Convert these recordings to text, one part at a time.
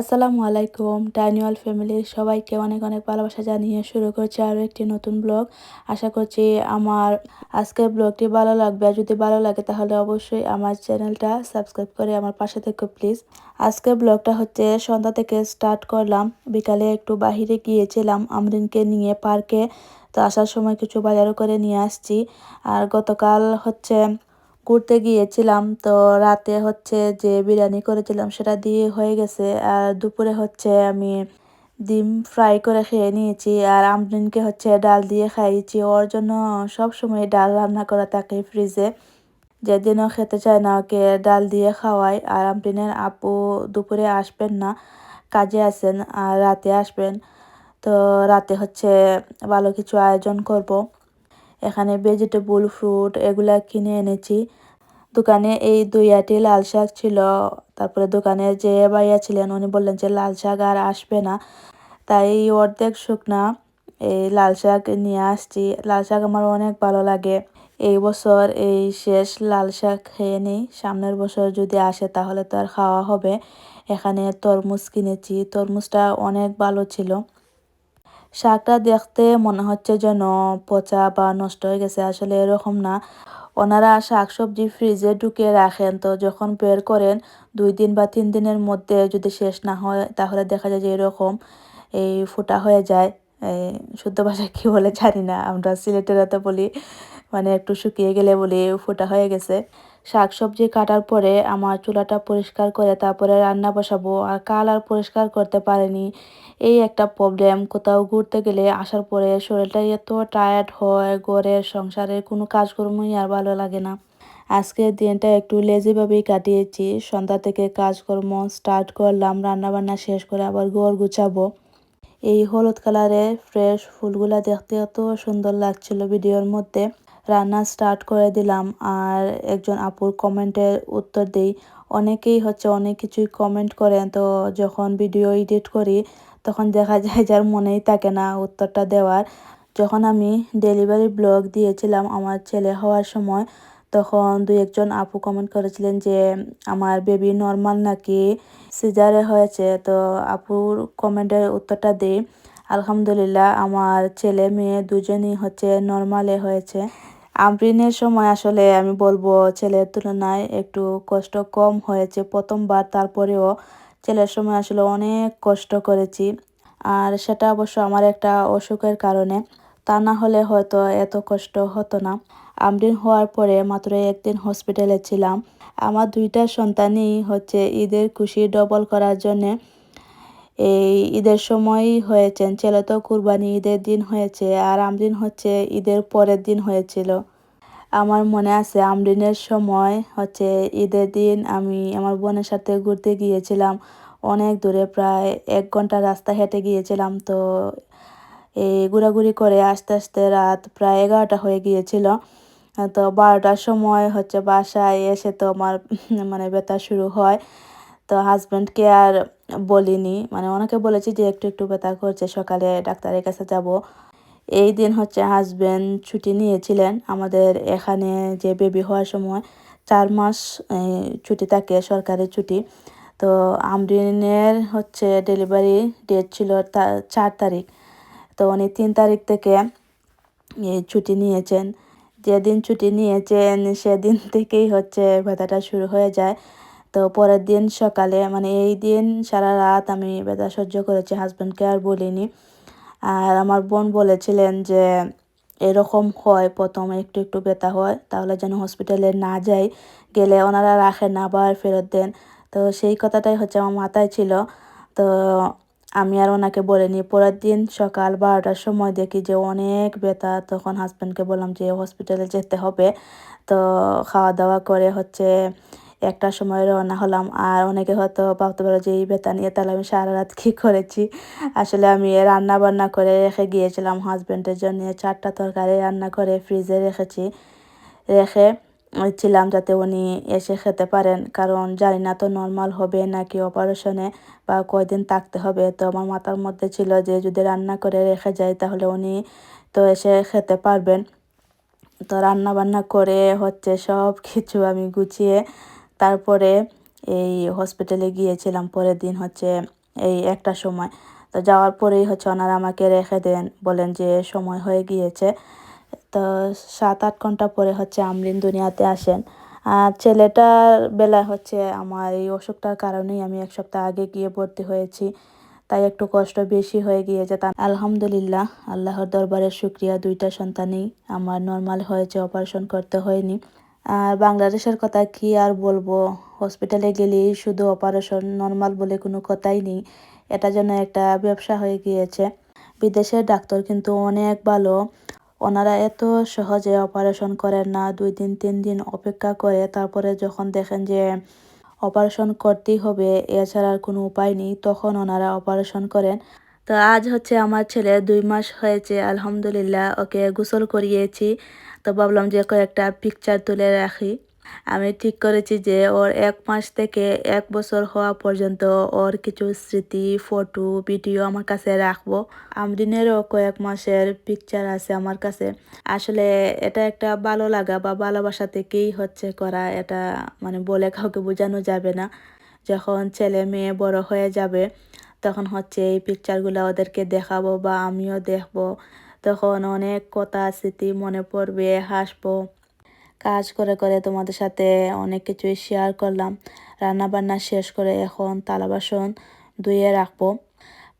আসসালামু আলাইকুম ডাইনিওয়াল ফ্যামিলির সবাইকে অনেক অনেক ভালোবাসা জানিয়ে শুরু করছি আরও একটি নতুন ব্লগ। আশা করছি আমার আজকের ব্লগটি ভালো লাগবে। আর যদি ভালো লাগে তাহলে অবশ্যই আমার চ্যানেলটা সাবস্ক্রাইব করে আমার পাশে থেকো প্লিজ। আজকের ব্লগটা হচ্ছে, সন্ধ্যা থেকে স্টার্ট করলাম। বিকালে একটু বাহিরে গিয়েছিলাম আমরিনকে নিয়ে পার্কে। তো আসার সময় কিছু বাজারও করে নিয়ে আসছি। আর গতকাল হচ্ছে ঘুরতে গিয়েছিলাম। তো রাতে হচ্ছে যে বিরিয়ানি করেছিলাম সেটা দিয়ে হয়ে গেছে। আর দুপুরে হচ্ছে আমি ডিম ফ্রাই করে খেয়ে নিয়েছি। আর আমরিনকে হচ্ছে ডাল দিয়ে খাইয়েছি। ওর জন্য সব সময় ডাল রান্না করা থাকে ফ্রিজে। যেদিনও খেতে চায় না ওকে ডাল দিয়ে খাওয়াই। আর আমরিনের আপু দুপুরে আসবেন না, কাজে আসেন আর রাতে আসবেন। তো রাতে হচ্ছে ভালো কিছু আয়োজন করব। এখানে ভেজিটেবল ফ্রুট এগুলা কিনে এনেছি। দোকানে এই দুই লাল শাক ছিল। তারপরে দোকানে যে ভাইয়া ছিলেন, উনি বললেন যে লাল শাক আর আসবে না। তাই অর্ধেক শুকনা এই লাল শাক নিয়ে আসছি। লাল শাক আমার অনেক ভালো লাগে। এই বছর এই শেষ লাল শাক খেয়ে নিই। সামনের বছর যদি আসে তাহলে তো আর খাওয়া হবে। এখানে তরমুজ কিনেছি। তরমুজটা অনেক ভালো ছিল। শাকটা দেখতে মনে হচ্ছে যেন পচা বা নষ্ট হয়ে গেছে। আসলে এরকম না। ওনারা শাকসবজি ফ্রিজে ঢুকিয়ে রাখেন। তো যখন বের করেন, দুই দিন বা তিন দিনের মধ্যে যদি শেষ না হয়, তাহলে দেখা যায় যে এরকম এই ফুটা হয়ে যায়। এই শুদ্ধ ভাষায় কী বলে জানি না। আমরা সিলেটের তো বলি মানে একটু শুকিয়ে গেলে বলি, ফুটা হয়ে গেছে। শাক সবজি কাটার পরে আমার চুলাটা পরিষ্কার করে তারপরে রান্না বসাবো, আর কাল আর পরিষ্কার করতে পারিনি। এই একটা প্রবলেম কোথাও ঘুরতে গেলে আসার পরে শরীরটা এত টায়ার্ড হয়, ঘরের সংসারের কোনো কাজকর্মই আর ভালো লাগে না। আজকের দিনটা একটু লেজিভাবেই কাটিয়েছি। সন্ধ্যা থেকে কাজকর্ম স্টার্ট করলাম, রান্নাবান্না শেষ করে আবার ঘর গুছাবো। এই হলুদ কালারের ফ্রেশ ফুলগুলা দেখতে এত সুন্দর লাগছিল ভিডিওর মধ্যে। রান্না স্টার্ট করে দিলাম। আর একজন আপুর কমেন্টের উত্তর দিই। অনেকেই হচ্ছে অনেক কিছুই কমেন্ট করেন। তো যখন ভিডিও এডিট করি, তখন দেখা যায় যার মনেই থাকে না উত্তরটা দেওয়ার। যখন আমি ডেলিভারি ব্লগ দিয়েছিলাম আমার ছেলে হওয়ার সময়, তখন দুই একজন আপু কমেন্ট করেছিলেন যে, আমার বেবি নর্মাল নাকি? সিজারে হয়েছে। তো আপুর কমেন্টের উত্তরটা দিই। আলহামদুলিল্লাহ, আমার ছেলে মেয়ে দুজনই হচ্ছে নর্মালে হয়েছে। আমরিনের সময় আসলে আমি বলব ছেলের তুলনায় একটু কষ্ট কম হয়েছে প্রথমবার, তারপরেও ছেলের সময় আসলে অনেক কষ্ট করেছি। আর সেটা অবশ্য আমার একটা অসুখের কারণে, তা না হলে হয়তো এত কষ্ট হতো না। আমরিন হওয়ার পরে মাত্র একদিন হসপিটালে ছিলাম। আমার দুইটা সন্তানই হচ্ছে ঈদের খুশি ডবল করার জন্যে এই ঈদের সময়ই হয়েছেন ছেলে তো কুরবানি ঈদের দিন হয়েছে, আর আমরিন হচ্ছে ঈদের পরের দিন হয়েছিল। আমার মনে আছে আমরিনের সময় হচ্ছে ঈদের দিন আমি আমার বোনের সাথে ঘুরতে গিয়েছিলাম। অনেক দূরে, প্রায় এক ঘণ্টা রাস্তা হেঁটে গিয়েছিলাম। তো এই ঘোরাঘুরি করে আস্তে আস্তে রাত প্রায় এগারোটা হয়ে গিয়েছিল। তো বারোটার সময় হচ্ছে বাসায় এসে তো আমার মানে ব্যথা শুরু হয়। তো হাজব্যান্ডকে আর বলিনি। মানে ওনাকে বলেছি যে, একটু একটু ব্যথা করছে, সকালে ডাক্তারের কাছে যাব। এই দিন হচ্ছে হাজব্যান্ড ছুটি নিয়েছিলেন। আমাদের এখানে যে বেবি হওয়ার সময় চার মাস ছুটি থাকে, সরকারি ছুটি। তো আমরিনের হচ্ছে ডেলিভারি ডেট ছিল চার তারিখ। তো উনি তিন তারিখ থেকে ছুটি নিয়েছেন। যেদিন ছুটি নিয়েছেন, সেদিন থেকেই হচ্ছে ব্যথাটা শুরু হয়ে যায়। তো পরের দিন সকালে মানে এই দিন সারা রাত আমি ব্যথা সহ্য করেছি হাজব্যান্ডকে আর বলিনি। আর আমার বোন বলেছিলেন যে এরকম হয়, প্রথমে একটু একটু ব্যথা হয়, তাহলে যেন হসপিটালে না যাই, গেলে ওনারা রাখেন না আবার ফেরত দেন। তো সেই কথাটাই হচ্ছে আমার মাথায় ছিল। তো আমি আর ওনাকে বলিনি। পরের দিন সকাল বারোটার সময় দেখি যে অনেক ব্যথা, তখন হাজব্যান্ডকে বললাম যে হসপিটালে যেতে হবে। তো খাওয়া দাওয়া করে হচ্ছে একটার সময় রওনা হলাম। আর অনেকে হয়তো ভাবতে পারো যে, এই বেতা নিয়ে তাহলে আমি সারা রাত কী করেছি? আসলে আমি রান্না বান্না করে রেখে গিয়েছিলাম। হাজব্যান্ডের জন্য চারটা তরকারি রান্না করে ফ্রিজে রেখেছি। রেখে ছিলাম যাতে উনি এসে খেতে পারেন। কারণ জানি না তো নর্মাল হবে নাকি অপারেশনে বা কয়দিন থাকতে হবে। তো আমার মাথার মধ্যে ছিল যে, যদি রান্না করে রেখে যাই তাহলে উনি তো এসে খেতে পারবেন। তো রান্না বান্না করে হচ্ছে সব কিছু আমি গুছিয়ে তারপরে এই হসপিটালে গিয়েছিলাম, পরের দিন হচ্ছে এই একটা সময়। তো যাওয়ার পরেই হচ্ছে ওনারা আমাকে রেখে দেন, বলেন যে সময় হয়ে গিয়েছে। তো সাত আট ঘণ্টা পরে হচ্ছে আমরিন দুনিয়াতে আসেন। আর ছেলেটার বেলায় হচ্ছে আমার এই অসুখটার কারণেই আমি এক সপ্তাহ আগে গিয়ে ভর্তি হয়েছি। তাই একটু কষ্ট বেশি হয়ে গিয়েছে। তা আলহামদুলিল্লাহ, আল্লাহর দরবারের শুক্রিয়া। দুইটা সন্তানই আমার নর্মাল হয়েছে অপারেশন করতে হয়নি। আর বাংলাদেশের কথা কি আর বলব? হসপিটালে গেলেই শুধু অপারেশন নর্মাল বলে কোনো কথাই নেই। এটা যেন একটা ব্যবসা হয়ে গিয়েছে। বিদেশের ডাক্তার কিন্তু অনেক ভালো। ওনারা এত সহজে অপারেশন করেন না। দুই দিন, তিন দিন অপেক্ষা করে। তারপরে যখন দেখেন যে অপারেশন করতেই হবে, এছাড়া আর কোনো উপায় নেই, তখন ওনারা অপারেশন করেন। তো আজ হচ্ছে আমার ছেলে দুই মাস হয়েছে, আলহামদুলিল্লাহ, ওকে গোসল করিয়েছি। তো ভাবলাম যে কয়েকটা পিকচার তুলে রাখি। আমি ঠিক করেছি যে ওর এক মাস থেকে এক বছর হওয়া পর্যন্ত ওর কিছু স্মৃতি ফটো ভিডিও আমার কাছে রাখব। আমরিনেরও কয়েক মাসের পিকচার আছে আমার কাছে। আসলে এটা একটা ভালো লাগা বা ভালোবাসা থেকেই হচ্ছে করা। এটা মানে বলে কাউকে বোঝানো যাবে না। যখন ছেলে মেয়ে বড় হয়ে যাবে, তখন হচ্ছে এই পিকচারগুলো ওদেরকে দেখাবো বা আমিও দেখব। তখন অনেক কথা, স্মৃতি মনে পড়বে, হাসবো। কাজ করে করে তোমাদের সাথে অনেক কিছুই শেয়ার করলাম। রান্না বান্না শেষ করে এখন তালা বাসন ধুয়ে রাখব।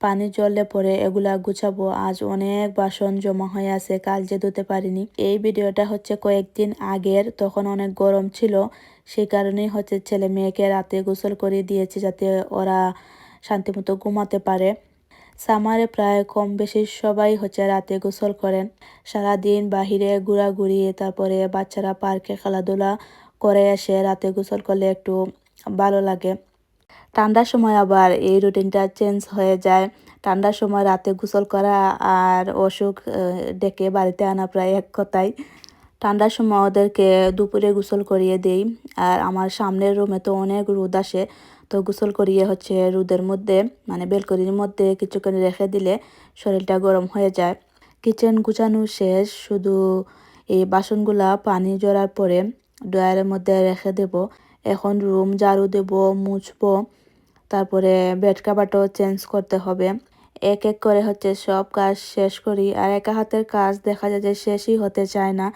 পানি জলে পরে এগুলা গুছাবো। আজ অনেক বাসন জমা হয়ে আছে, কাল যে ধুতে পারিনি। এই ভিডিওটা হচ্ছে কয়েকদিন আগের, তখন অনেক গরম ছিল। সেই কারণেই হচ্ছে ছেলে মেয়েকে রাতে গোসল করে দিয়েছি যাতে ওরা শান্তিমতো ঘুমাতে পারে। সামারে প্রায় কম বেশি সবাই হচ্ছে রাতে গোসল করেন। সারাদিন বাহিরে ঘোরাঘুরি, তারপরে বাচ্চারা পার্কে খেলাধুলা করে এসে রাতে গোসল করলে একটু ভালো লাগে। ঠান্ডার সময় আবার এই রুটিনটা চেঞ্জ হয়ে যায়। ঠান্ডার সময় রাতে গোসল করা আর অসুখ ডেকে বাড়িতে আনা প্রায় এক কথাই ঠান্ডার সময় ওদেরকে দুপুরে গোসল করিয়ে দেই। আর আমার সামনের রুমে তো অনেক রোদ আসে। তো গোসল করিয়ে হচ্ছে রোদের মধ্যে মানে বেলকনির মধ্যে কিছুক্ষণ রেখে দিলে শরীরটা গরম হয়ে যায়। কিচেন গুছানো শেষ, শুধু এই বাসনগুলা পানি জড়ার পরে ড্রয়ারের মধ্যে রেখে দেব। এখন রুম, ঝাড়ু দেব, মুছবো, তারপরে বেড কাভারটাও চেঞ্জ করতে হবে। এক এক করে হচ্ছে সব কাজ শেষ করি আর একা হাতের কাজ দেখা যায় যে শেষই হতে চায় না।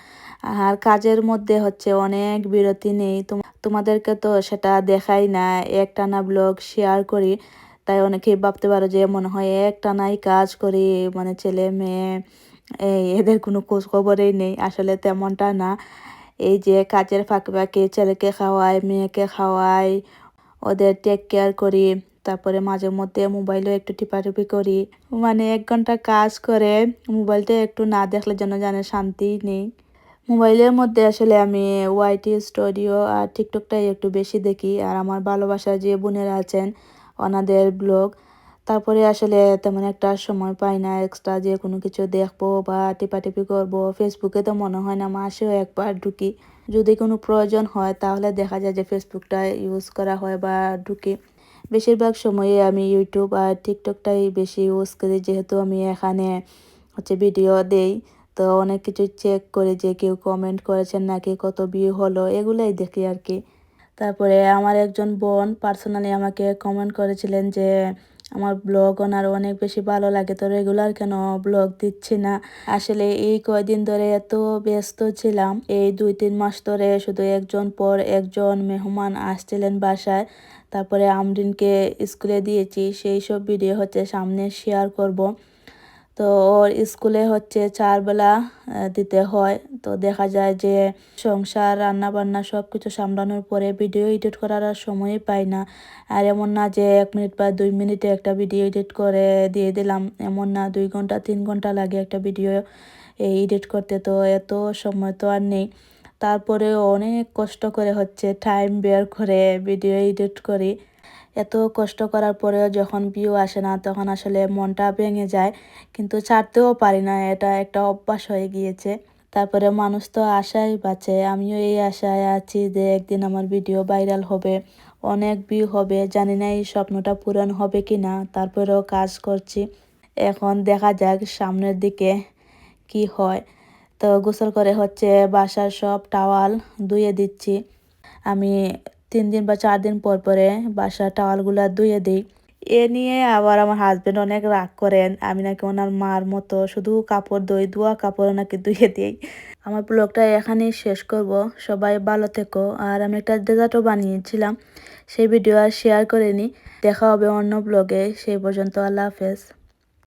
আর কাজের মধ্যে হচ্ছে অনেক বিরতি নেই। তোমাদেরকে তো সেটা দেখাই না। একটানা ব্লগ শেয়ার করি। তাই অনেকেই ভাবতে পারো যে মনে হয় একটানাই কাজ করি। মানে ছেলে, মেয়ে, এই এদের কোনো খোঁজ খবরই নেই। আসলে তেমনটা না। এই যে কাজের ফাঁকে ফাঁকে ছেলেকে খাওয়াই, মেয়েকে খাওয়াই, ওদের টেক কেয়ার করি। তারপরে মাঝে মধ্যে মোবাইলও একটু টিপাটিপি করি। মানে এক ঘণ্টা কাজ করে, মোবাইলটা একটু না দেখলে যেন জানে শান্তি নেই। মোবাইলের মধ্যে আসলে আমি ওয়াইটি স্টুডিও আর টিকটকটাই একটু বেশি দেখি। আর আমার ভালোবাসার যে বোনেরা আছেন, ওনাদের ব্লগ। তারপরে আসলে তেমন একটা সময় পাই না এক্সট্রা যে কোনো কিছু দেখব বা টিপাটিপি করব। ফেসবুকে তো মনে হয় না মাসেও একবার ঢুকি। যদি কোনো প্রয়োজন হয় তাহলে দেখা যায় যে ফেসবুকটা ইউজ করা হয় বা ঢুকি। বেশিরভাগ সময়ে আমি ইউটিউব আর টিকটকটাই বেশি ইউজ করি। যেহেতু আমি এখানে হচ্ছে ভিডিও দেই, তো অনেক কিছু চেক করে যে কেউ কমেন্ট করেছেন নাকি, কত ভিউ হলো, এগুলাই দেখি আর কি। তারপরে আমার একজন বোন পার্সোনালি আমাকে কমেন্ট করেছিলেন যে আমার ব্লগ ওনার অনেক বেশি ভালো লাগে, তো রেগুলার কেন ব্লগ দিচ্ছি না? আসলে এই কয়দিন ধরে এত ব্যস্ত ছিলাম, এই দুই তিন মাস ধরে শুধু একজন পর একজন মেহমান আসছিলেন বাসায়, তারপরে আমরিনকে স্কুলে দিয়েছি, সেই সব ভিডিও হচ্ছে সামনে শেয়ার করব। তো ওর স্কুলে হচ্ছে চারবেলা দিতে হয়। তো দেখা যায় যে সংসার রান্না বান্না সব কিছু সামলানোর পরে ভিডিও এডিট করার আর সময়ই পাই না। আর এমন না যে এক মিনিট বা দুই মিনিটে একটা ভিডিও এডিট করে দিয়ে দিলাম। এমন না দুই ঘণ্টা, তিন ঘণ্টা লাগে একটা ভিডিও এডিট করতে। তো এত সময় তো আর নেই। তারপরে অনেক কষ্ট করে হচ্ছে টাইম বের করে ভিডিও এডিট করি। এত কষ্ট করার পরেও যখন ভিউ আসে না, তখন আসলে মনটা ভেঙে যায়। কিন্তু ছাড়তেও পারি না, এটা একটা অভ্যাস হয়ে গিয়েছে। তারপরে মানুষ তো আশাই বাঁচে। আমিও এই আশায় আছি যে একদিন আমার ভিডিও ভাইরাল হবে, অনেক ভিউ হবে। জানি না এই স্বপ্নটা পূরণ হবে কি না, তারপরেও কাজ করছি। এখন দেখা যাক সামনের দিকে কি হয়। তো গোসল করে হচ্ছে বাসার সব টাওয়াল ধুয়ে দিচ্ছি। আমি তিন দিন বা চার দিন পর পরে বাসার টাওয়ালগুলো ধুয়ে দিই। এ নিয়ে আবার আমার হাজব্যান্ড অনেক রাগ করেন। আমি নাকি ওনার মার মতো শুধু কাপড় ধুই, ধোয়া কাপড় নাকি ধুয়ে দিই। আমার ব্লগটা এখানেই শেষ করব। সবাই ভালো থেকো। আর আমি একটা ডেজার্টও বানিয়েছিলাম। সেই ভিডিও আর শেয়ার করে করিনি। দেখা হবে অন্য ব্লগে সেই পর্যন্ত আল্লাহ হাফেজ।